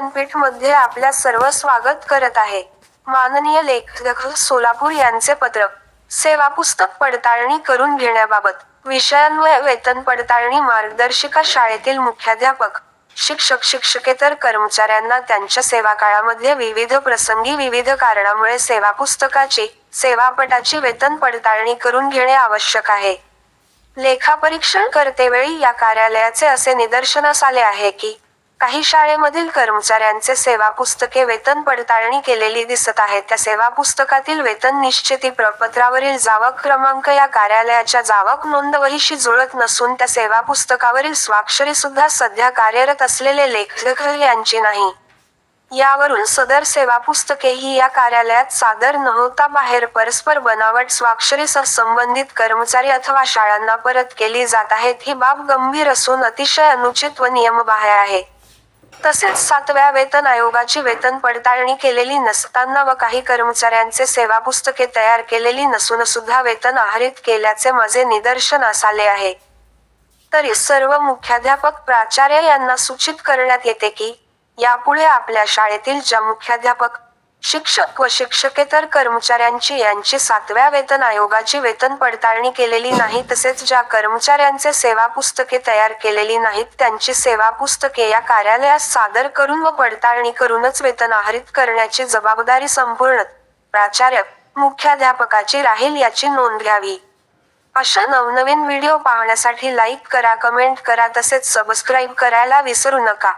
विद्यापीठमध्ये आपल्या सर्व स्वागत करत आहे. माननीय लेखक सोलापूर यांचे पत्रक. सेवा पुस्तक पडताळणी करून घेण्याबाबत विषयांवर वेतन पडताळणी मार्गदर्शिका शाळेतील मुख्याध्यापक शिक्षक शिक्षकेतर कर्मचाऱ्यांना त्यांच्या सेवा काळामध्ये विविध प्रसंगी विविध कारणामुळे सेवा पुस्तकाची सेवापटाची वेतन पडताळणी करून घेणे आवश्यक आहे. लेखापरीक्षण करतेवेळी या कार्यालयाचे असे निदर्शनास आले आहे की काही शाळेमधील कर्मचाऱ्यांचे सेवा पुस्तके वेतन पडताळणी केलेली दिसत आहे त्या सेवा पुस्तकातील वेतन निश्चिती प्रपत्रावरील जावक क्रमांक या कार्यालयाच्या जावक नोंदवहीशी जुळत नसून त्या सेवा पुस्तकावरील स्वाक्षरी सुद्धा सध्या कार्यरत असलेले लेखक यांची नाही. यावरून सदर सेवा पुस्तके ही या कार्यालयात सादर न होता बाहेर परस्पर बनावट स्वाक्षरीसह संबंधित कर्मचारी अथवा शाळांना परत केली जात आहेत. ही बाब गंभीर असून अतिशय अनुचित व नियमबाह्य आहे. तसेच सातव्या वेतन आयोगाची वेतन पडताळणी केलेली नसताना व काही कर्मचाऱ्यांचे सेवा पुस्तके तयार केलेली नसून सुद्धा वेतन आहरित केल्याचे माझे निदर्शनास आले आहे. तरी सर्व मुख्याध्यापक प्राचार्य यांना सूचित करण्यात येते की यापुढे आपल्या शाळेतील ज्या मुख्याध्यापक शिक्षक व शिक्षकेतर कर्मचाऱ्यांची यांची सातव्या वेतन आयोगाची वेतन पडताळणी केलेली नाही तसेच ज्या कर्मचाऱ्यांचे सेवा पुस्तके तयार केलेली नाहीत त्यांची सेवा पुस्तके या कार्यालयास सादर करून व पडताळणी करूनच वेतन आहरित करण्याची जबाबदारी संपूर्ण प्राचार्य मुख्याध्यापकाची राहील याची नोंद घ्यावी. अशा नवनवीन व्हिडिओ पाहण्यासाठी लाईक करा कमेंट करा तसेच सबस्क्राईब करायला विसरू नका.